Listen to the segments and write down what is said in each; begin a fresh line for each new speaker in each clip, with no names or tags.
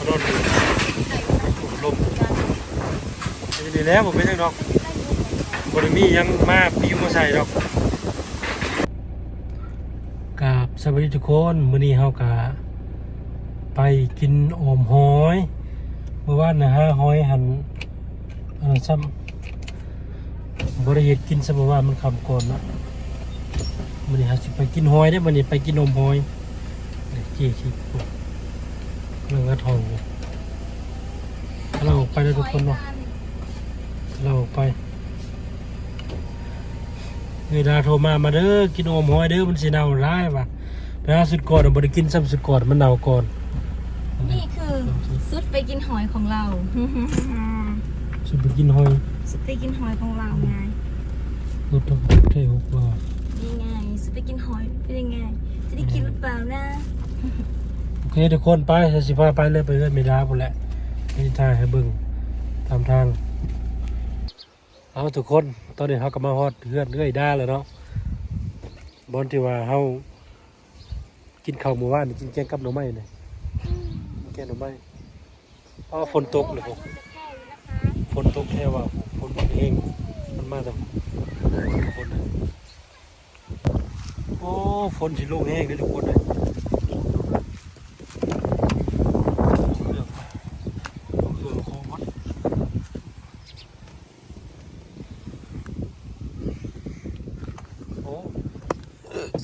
เขานอนอยู่ลมจะดีแล้วผมไม่ใช่ดอกบริมียังมาปิวมาใส่ดอกกับสวัสดีทุกคนมื้อนี้เฮากะไปกินออมหอยเมื่อวานนะฮะหอยหันอันซ้ำบริเหตุกินซะบ่ว่ามันคำก่อนนะมื้อนี้ฮะสิไปกินหอยได้มื้อนี้ไปกินอมหอยเด็กจี้ขี้พวก เรื่องกระทองอยู่เราออกไปแล้วทุกคนเนาะเราออกไปเวลาโทรมามาเด้อกินอมหอยเด้อมันสิเน่าร้ายว่ะไปหาสุดก่อนเอาบ่ได้กินซ้ำสุดก่อนมันเน่าก่อน
นี่คือสุดไปกินหอยของเรา
สุดไปกินหอย
สุดไปกินหอยของเราไง
รถต้องเท่หกบาท
นี่ไงสุดไปกินหอยเป็นยังไงจะได้กินหรือเปล่านะ
โอ เคทุกคนไปสิพาไปเลยไปเลยไม่ลาพุ่นแหละนี่ทางให้เบิ่งตามทาง เอาทุกคนตอนนี้เขาก็มาฮอดเพื่อนเรื่อยได้แล้วเนาะบอนที่ว่าเขากินข้าวหมู่บ้านกินแกงกับหน่อไม้เนี่ยแกงหน่อไม้เพราะฝนตกเลยผมฝนตกแค่ว่าฝนมันเองมันมาแต่ฝนโอ้ฝนสิลงแห้งเลยทุกคนเลย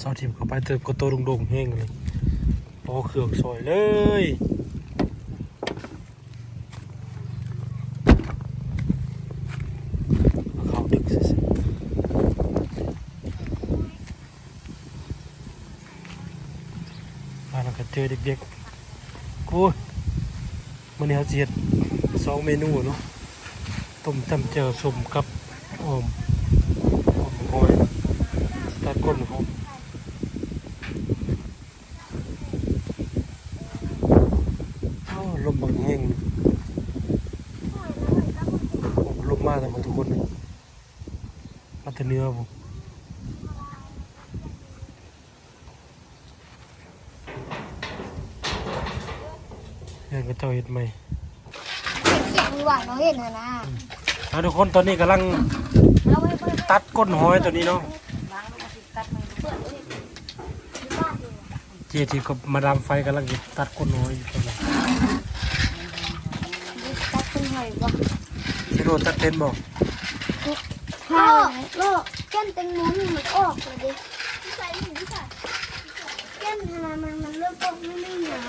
ซอส ทิมเข้าไปเติมกระโตดงดงๆแห้งเลยพอเครื่องซอยเลยเขาดึกสิมาแล้วก็เจอเด็กๆกูมันนี้เขาเจียดสองเมนูเนาะต้มจำเจียวสมกับออมออมหอยสตาร์ทก้นหอม โอ้ลมบางแห้งลมมากแต่มาทุกคนเลยมาแต่เนื้อผม เห็นกระเจ้าเห็ดไหม
เขียนหวานเราเห็นนะนะ
เอาทุกคนตอนนี้กำลัง
เอาไว้เปิด
ตัดก้นหอยตัวนี้เนาะเจทีกับมาดามไฟกำลังจะตัดก้นหอยอยู่ตอนนี้
ตัดขึ้นหอยบ่
ที่โรตัดเป็นบอก
โลโลแก้มแตงโมนี่มันออกเลยดิใส่หนึ่งที่ใส่แก้มทำไมมันมันเริ่มออกไม่ไม่เหนียว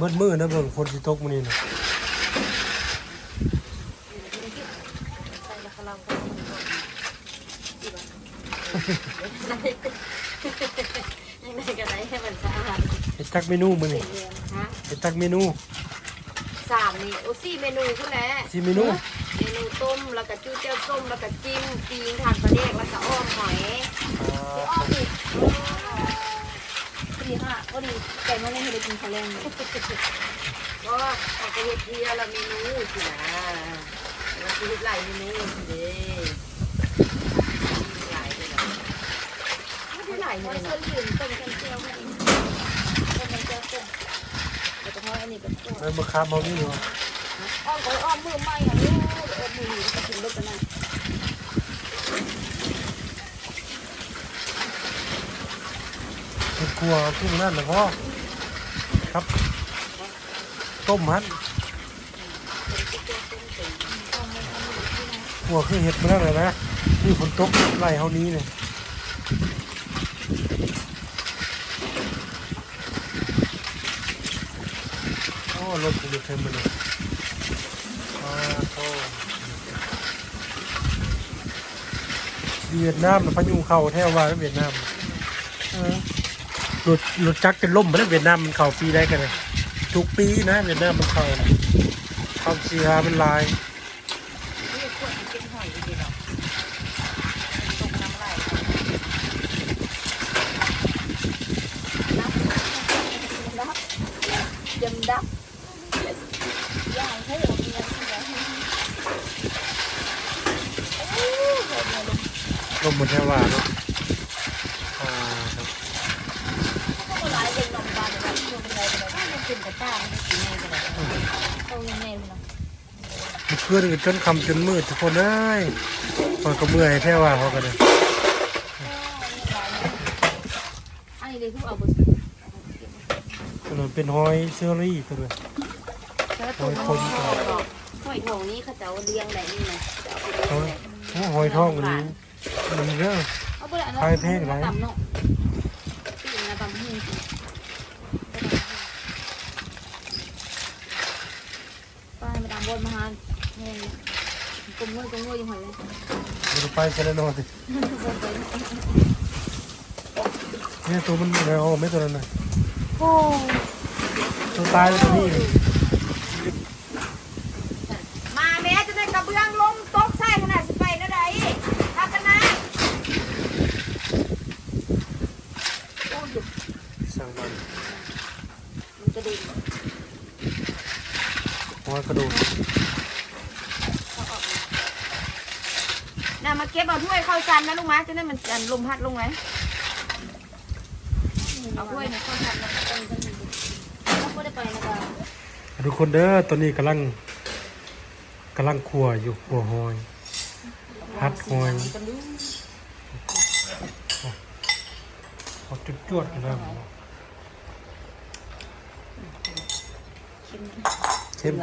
มืดมืดนะเบิ่งฝนสิตกมื้อนี้นะ
ยังไงกันไหนให้มันสะอาด
เฮ็ดจักเมนูมื้อนี้
ฮะ
เฮ็ดจักเมนู
สามนี่โอ้สี่เมนูพุ่นแหละ
สิเมนู
เมนูต้มแล้วก็จู้เจ้าส้มแล้วก็จิ้มปีงทานปลาเด็กแล้วก็อ้อมหอย
อ่า
ดีค่ะก็ดีแต่ไม่ได้ให้ได้กินข้าวแรงเลยก็ออกไปเฮ็ดเดียวละเมนูสินะแล้วคือหลายเมนูสิเด้หลายเลยนะไม่ได้หลายเลยนะ
ต้มกันเจียวกัน
ต้มมันเจ้าส้มแล้วก็ทอดอันนี้ก็ต้ม
แล้วมะขามเฮามีอยู่
อ้อมก็อ้อมมือใหม่อะลูกอ้อมมือหนีก็กินรถกันนั่น
เฮ็ด ครัวทุ่งนั่นนะพ่อครับ ต้มมันครัวคือเห็ดมาแล้วเลยนะนี่ฝนตกไล่เฮานี้เลยโอ้รถกูเต็มไปเลยอ่าโอ้เวียดนามพายุเข้าแท้ว่าเวียดนามเออ รถรถจักรจะล่มไปแล้วเวียดนามมันเข้าปีได้กันเลยทุกปีนะเวียดนามมันเข้าเข้าสีหาเป็นลาย
นี่ขวดกินหอยดีๆเนาะตกน้ำไหลยำดับย่างให้เราเรียนล้ว
ลมบนแทว่าเนาะอ่าครับ
ก็มาลายเป็นนมบาน ป้าไม่กินแม่ไปเลยโตยังแม่เลยเนาะ
เมื่อ คืนก็จนคำจนมืดทุกคนเอ้ยพอยก็เมื่อยแท้ว่าเขาก็เลย
อันเลยคือเอาบุ
ตัวเป็นหอยเชอรี่ตัวนั้น
แล้วตัวหอยทองนี้เขาจะเลี้ยงได้นี่นะจะเอาไหเลี้
อยย
งได้
โอ้หอยทองนี้มันเด้อ
เอาไปอันนั้น
ไปเพลงไหน
ตำเนาะปีนะตามบนมาหา แม่กลมงวยกลมงวยยังหอยเลย
มันไปซะแล้วเนอนสิเนี่ยตัวมันอะไรอ๋อไม่ตัวนั้นน่ะ
โอ้
ตัวตายแล้วตัวนี้
มาแม่จะได้กระเบื้องลมตกใส่ขนาดสิไปนะไดทักกันนะโอ้ย
สั่งมัน
มันกระดิ่ง
หัวกระดูก
น่ะมาเก็บเอาถ้วยเข้าซันนะลูกม้าจะได้มันลมพัดลงไหมเอาถ้วยเนี่ยเข้าซันแล้วก็ไม่ได้ไปนะบ้า
ทุกคนเด้อตัวนี้กำลังกำลังขัวอยู่ขัวหอยพัดหอยเอาจุดจวดๆนะเข้ม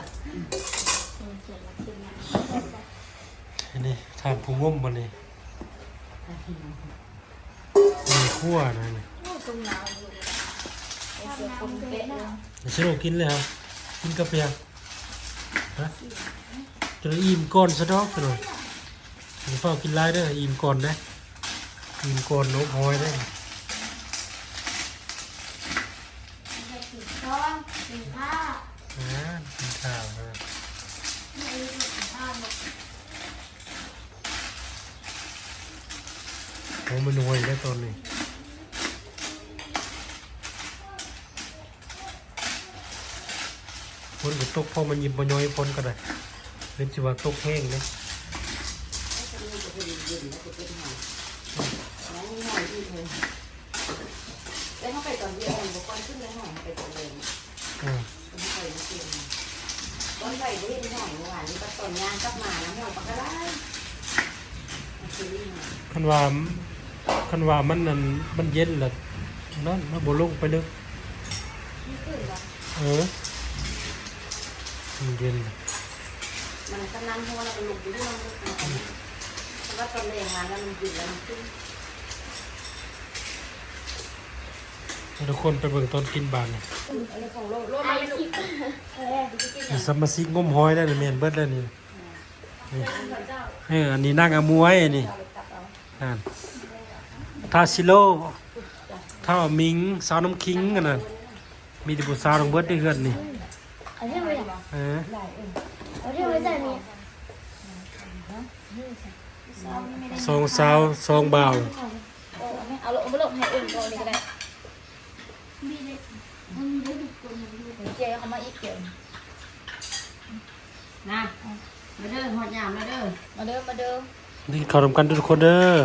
อันนี้ทานผู้ง่มมานี่มีขั้วนะนี่เดี๋ยวฉันเอากินเลยครับกินกาแฟฮะจะได้อิ่มก่อนซะดอกซะหน่อยเดี๋ยวเฝ้ากินไรเด้ออิ่มก่อนนะอิ่มก่อนนกหอยได้อ
ท้องกินข้าว
อ่ากินข้าวนะ
ไม่ได้กินข้าวหมด
โอ้มันหน่วยได้ ตอนนี้ฝนก็ตกพอมันหยิบมาย้อยฝนก็ได้เล่นสิว่าตกแห้งเลย
แล้วเขาไปตอนเดียวอุปกรณ์ขึ้นเลยหน่อยไปตอนเดิม
อ่า
ต้นไผ่ไม่เก่งต้นไผ่ไม่เห็นหน่อยเมื่อวานนี้ก็ต้นยางกลับมาแล้วหมดปากกาไล่ซื้อมา
คันว่า คันว่ามันนั่นมันเย็นละนั่นมันบ่ลงไปลึกเออมันเย็นน่ะ
มันกำลังหัวเราเป็นลุกอยู่ด้วยเพราะว่าตอนแรงมานแล้วมันหยุดแล้วมันขึ้น
ให้ทุกคนไปเบิ่งตอนกินบานนี่
อะไรของโลโลมาไม่ลุก
สมาชิกงมหอยได้นี่แม่นเบิดแล้วนี่นี่เอออันนี้นั่งอมวยอันนี้นั่น ทาซิโร่ท่ามิงสาวน้ำคิงกันน่ะมีแต่ผู้สาวลงเบิดได้เฮือนนี่
เอาที่ไว้
เออ
เอาที่ไว้ใส่นี่
สองสาวสองบ่าว
เอาลงมาลงให้อุ่นก่อนนี่ก็ได้
มีเด็กมันมีเด็กทุกคนมันดู
เจ๊เขามาอีกเกี่ยวนะมาเด้อหอดยามมาเด้อมาเด้อมาเด้อ
นี่เข้าทำกันทุกคนเด้อ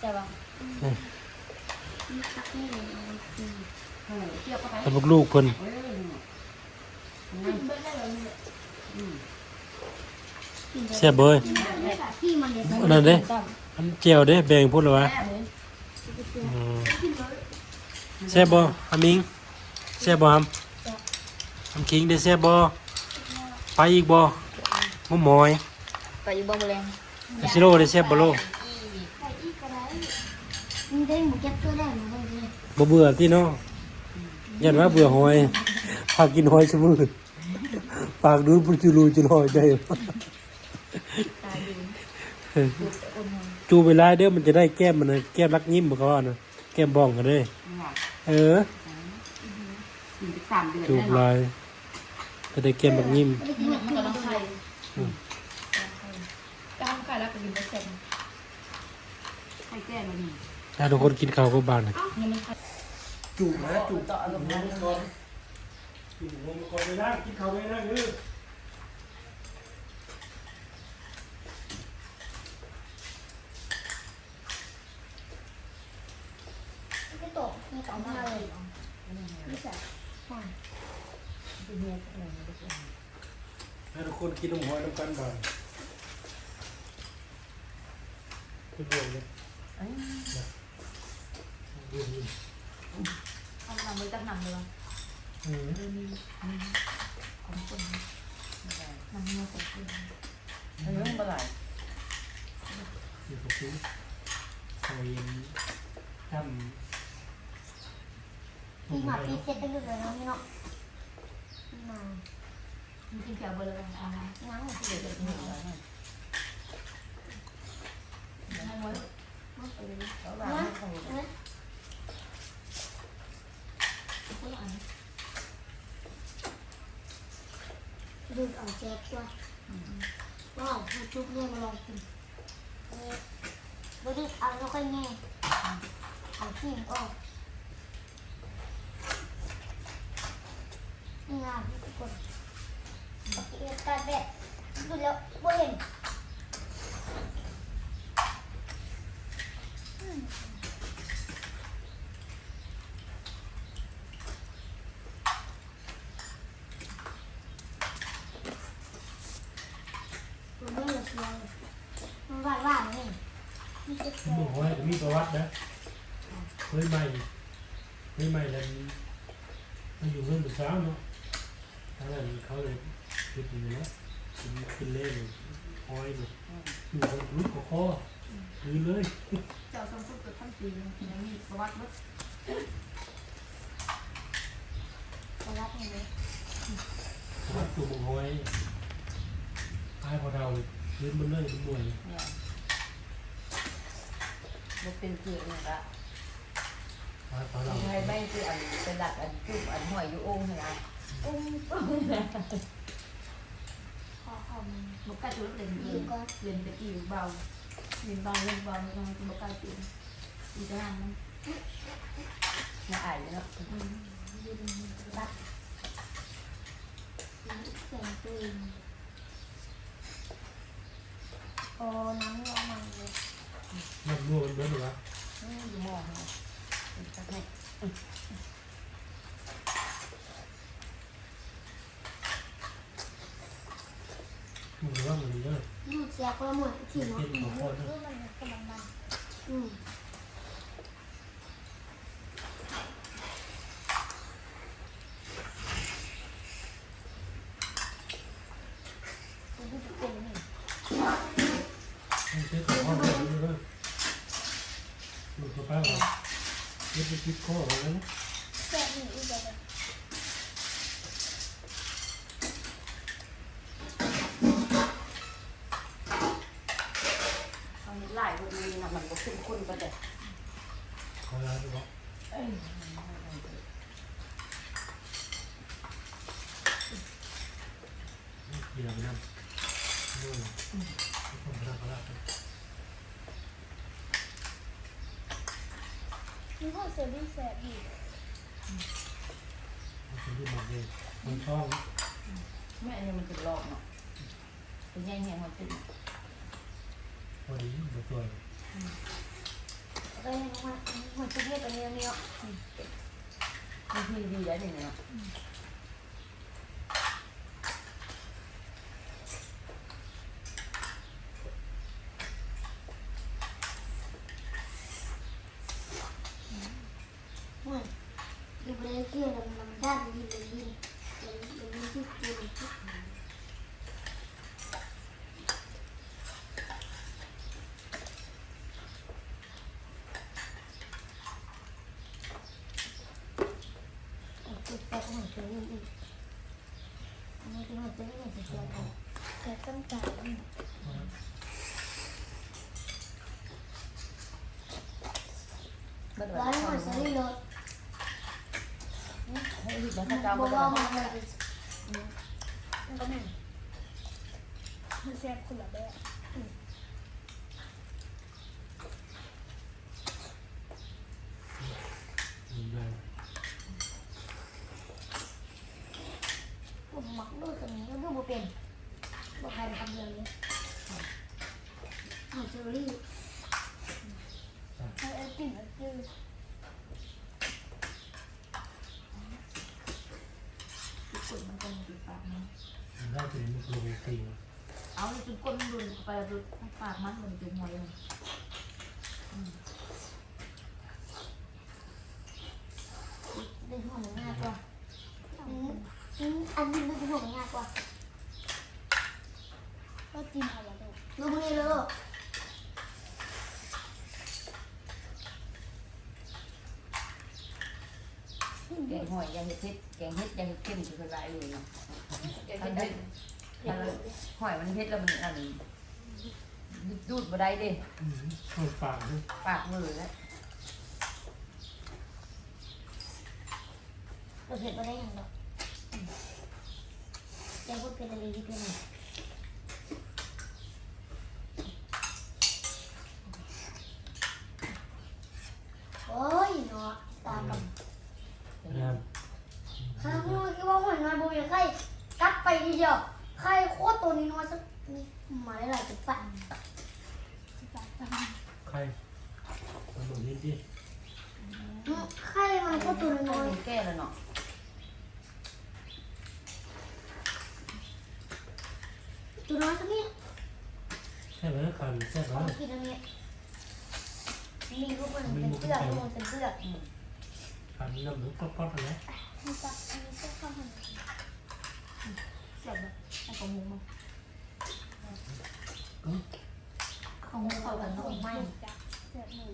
ใช่ป่ะ
มีคักนี่ เลย
เออเกี่ยวเข้าไป
แล้วพวกลูกเพิ่น
เสี
ยบ
เบย
อันนั้นเด้อันเจียวเด้แบ่งพูดเลยวะเสียบ่อามิงเสียบบ่ฮัมฮัมคิงได้เสียบบ่ไปอีกบ่งมหอย
ไปอยู่บ่มแรง
อาซิโร่ได้เสียบบ่โล
มีได้หมูแก๊ปตัวได้หมูเลย
บ่เบื่อที่เนาะยันว่าเบื่อหอยพากินหอยซุมื้อปากดูดปุจุลูจุลอยได้
ตายอยู่
จูไปไล่เด้อมันจะได้แก้มมันนะแก้มรักยิ้มบ่เขาว่านะแก้มบ้องกันเด้เออ
สามเดือน
จูบลายจะได้แก้มรักยิ้ม
ไม่ได้กิน
มันก็ต้องไข่ก้าวไข่แล้วก็กินเปอร์เซ็นต์ไข่แก่มันนี่
ถ้าทุกคนกินข้าวก็บานนะ
ยังมันไข่
จูบนะจูบต่ออารมณ์นั้นก่อนจูบลงก่อนเลยนะกินข้าวเลยนะเออ
ไม่ตกไม่ตกมาเลยไม่ใส่
ค่ะ
ให้ทุกคนกินนมหอยน้ำกันบ่อยทุกคนเลย
เอ้ย เอานำไปตั้งนำเลยวะ
อืม
ของคนนำเนื้อของคนเรื่องปลาไหล
อยู่กับซื้อซอยเย็นทำ
มีหมาปีเสร็จได้เลยเนาะนี่เนาะมา
มันกินแค่เบอร์ละอ่า
นั่ง
เดี๋ยวจะกินอะไรให้มวย
มาไปเลย
แล้วเราไม่ต้ คนละอัน
ดูเอาแจ๊กว่าว้าวมาจุ๊บเนี่ยมาลองกินอันนี้บดูเอาแล้วค่อยแง่เอาขี้ออกนี่งามทุกคนปกติตัดแบบดูแล้วบ่เห็นมันไม่เหลือเสียงมันหวานหวานๆนี่นี่จะ
น
แก่
มหอยก็มีประวัตินะเคยใหม่เคยใหม่แล้วมันอยู่เพื่อนเป็นสาวเนาะ ทางนั้นเขาเลยคิดอย่างนี้นะกินกินเล่นหอยเนี่ยอยู่บนรูปของคอคืนเลย
เจ้าต้องพูดกับท่านปีนยังมีประวัติมั้ย
ไปรับนี่เลย
วัดตัวบงหอยอายพอเราเลยคืนบนเลยบนหน่วย
เนี่ยมันเป็นคืออะไรละ
อายพอเรา
ใช่ไม่คืออันเป็นหลักอันจุ่มอันหอยอยู่องค์นะ
อุ้มขอขอมัน
มันก็จุดเด่นเย็นเย็นไปกี่เบาเย็นเบาเย็นเบามันมันก็จุดอีกอย่างนึงน่าอายเนาะ
รับเสียงปืนโอ้น้ำลง มาเลย
มันรั่วมันเบิ้ลหรอวะ
อยู่มองเลยสักหน่อย
มันหรือว่ามันเยอะ
นี่เสียคนละหมื่นที่เนาะ
เป็นของพ่อนะ
มันกำลังดังอืมเป็นที่เป็นนี่
มันเป็นของพ่อเลยเลยมันก็ป้าว่าเย็บไปคิดข้อไว้แล้ว
แค่นี้อีกแล้ว
ตอนนี้หลายคนนี้นะมันก็ขึ้นคุณก็แต่
ขอลาไปบอก
เอ้ย
เดี๋ยวนะ นี่พ่
อเสียดีแสบดี
คนที่บอกเลยมันช่อง
แม่อันนี้มันจะหลอกเนาะเป็นแย่งๆมันติด
พอดีมาตัว
เอ้ยมันมันจะเรียกตัวนี้เนี่ย
มันคือดีแล้วเนี่ยเนาะ
มันดูไปเที่ยวลำลำด้านเลยยินเลยเลยยินที่ตัวที่ติดแซ่บหน่อยเฉยอีกอันนี้คือมันจะ ไม่เหมือนเสียกันแต่ต้ องจ่ายอืม
บัด
ร้อ
ว่า
มดเสียเลย
ให้หยิบมา
มั
ถ้านเจ้า
บ
บ่
อก
ได้
ว่ามันก็ไม่มันแซ่บคนละแบบ
ได้
ผมมักดูตรงนี้ก็ดูบ่เป็นบอกใครทำเรื่องนี้หอยเชอรี่ไอ้ไอ้ติ่มไอ้จืดทุกคนมา
ได้ตัวนี้มันลง
เอาจนก้นดุนไปดูปากมันมันเป็นหอยเลย
ดึงหัวหน้ากว่าอืมอันนี้ดึงหัวหน้ากว่าก็จิ้มเอาละดูดูมือเลย
แกงหอยยังเห็ดเห็ดแกงเห็ดยังเข้มคือไรเลยเนาะถ้าเห็ดถ้าหอยมันเห็ดแล้วมันอันดูดมาได้ดิ
ช่วยปากด้วย
ปากมือแล้ว
เราเผ็ดมาได้ยังดอกแกพูดเป็นอะไรดีเป็นอะไรโอ้ยเนาะตากับ
นะครับ
ข้างนอกคิดว่าหัวน้อยบุยไข่กัดไปทีเดียวไข่โคตรตัวนี้น้อยสักนี่หมายหลายจุดปัน
ใครมาหนุนนิดดิ
ไข่มันโคตรตัวน้อย
แก้แล้วเนาะ
ตัวน้อยสักนิด
ใช่ไหมคันแซ่บ
ข
แล้
อ
ว
งกินอันนี้มีรูปมันเป็นเสื้อมันเป็นเสื้อ
คันน้ำหนึ่งก๊อกๆอะไร
มีตักอันนี้ก็ข้าวหัน
เสียบแบบไอ้ของมุ้งมา
อืม
ของมุ้งเข้ากันเนาะไม่
เสื้อหมู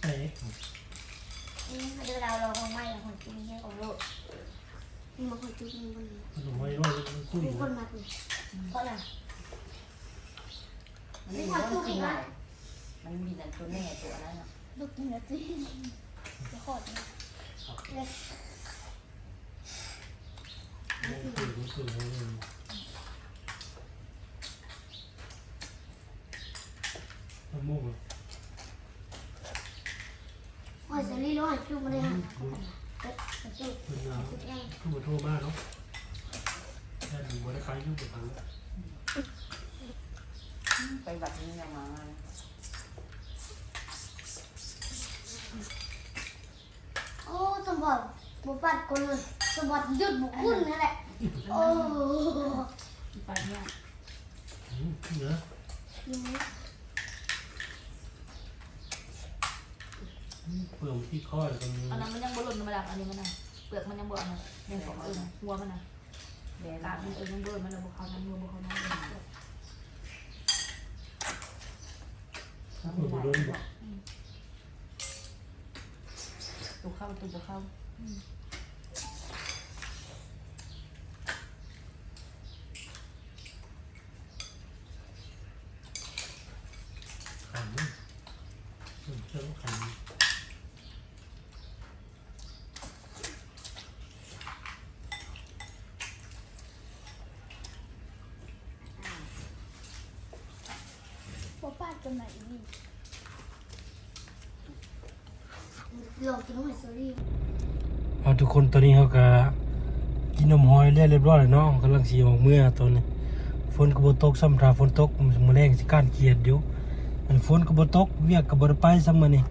เต๊ะ
นี่มาดูเราเราคงไม่เราคงกินแค่ของโลกนี่มาคนจุกนี่มัน
ขนมไว้ร้อยกุ้ย
มีคนมาคุยเพราะอะไร
มันมีคนกินไหน มันมีแต่ตัวแม่ตัวนั้นเนาะ
ลูกกินแล้วจีจะขอดนะเลย
กุ้ยกุ้ยกุ้ยมะม่วง
อยเซรี่แล้วหอยจุ๊บมเลยฮะเอ๊ะหอยจุ๊บ
มัน
ห
น้
อยจุ๊บไงำ
ขึ้นมมากเนาะแค่ดูว่าได้ใครยุ่งกับทาง
ไปแบบนี้ยังมา
โบัติบุปัดคนเลสมบัติหยุดบุคุณนั่นแหละโอ้
ไปเนี่ย
เนื้อเปลือกที่ข้อตรงนี้
อันนั้นมันยังบหล่นมาดักอันนี้มันนะเปลือกมันยังบวมนะยังของเออนะหัวมันนะ
แดง
กาบมันเออยังเบิร์มันเลยบุเขาน้ำมือบุเขาน้ำมือ
หมูโด
เข้าตัวจะเข้า
ขันเจ้าขัน
บุปัดจนไหนนี่ลองกินหอยเซรี่
เอาทุกคนตอนนี้เขาก็กินนมหอยเรียบร้อยเลยเนาะกำลังสีออกเมื่อตอนนี้ฝนก็บ่ตกซ้ำถ้าฝนตกมันมื้อแรงสิการเกียดอยู่มันฝนก็บ่ตกเวียกก็บ่ได้ไปซ้ำมื้อนี้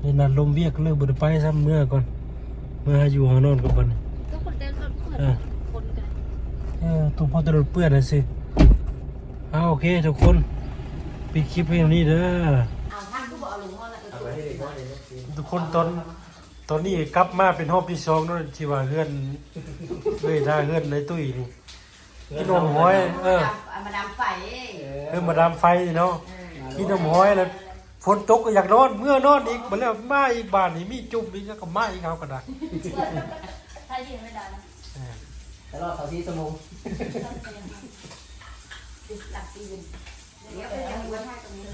เลยนัดลมเวียกเลยบ่ได้ไปซ้ำเมื่อก่อน เมื่ออยู่หานอนกับเพิ่น
ก็คนเต้นคนเพื่อน
เออ
คนกัน
เออตัวพอตะลุดเปื้อนน่ะสิเอาโอเคทุกคนปิดคลิปเพียงนี้เด้อ
เอาท่านก็บอกเอาลงว่าแล้ว
ทุกคนตอนตอนนี้กลับมาเป็นห้องที่สองเนาะที่ว่าเฮือนเฮ้ยถ้าเฮือนในตุ้ยนี่กินนมหอย เออ
มาดามไฟ
เฮือนมาดามไฟเนาะกินนมหอยแล้วฝนตกก็อยากนอนเมื่อนอนอีกบ่แล้วมาอีกบ้านนี่มีจุ่มอีกแล้วก็มาอีกเอาก็ได้
ถ้ายืนไม่ได้นะ
เออ
ตลอดเขาที่สมอง
หลับตีนเดี๋ยวไปเอาไว้ให้ตรงนี้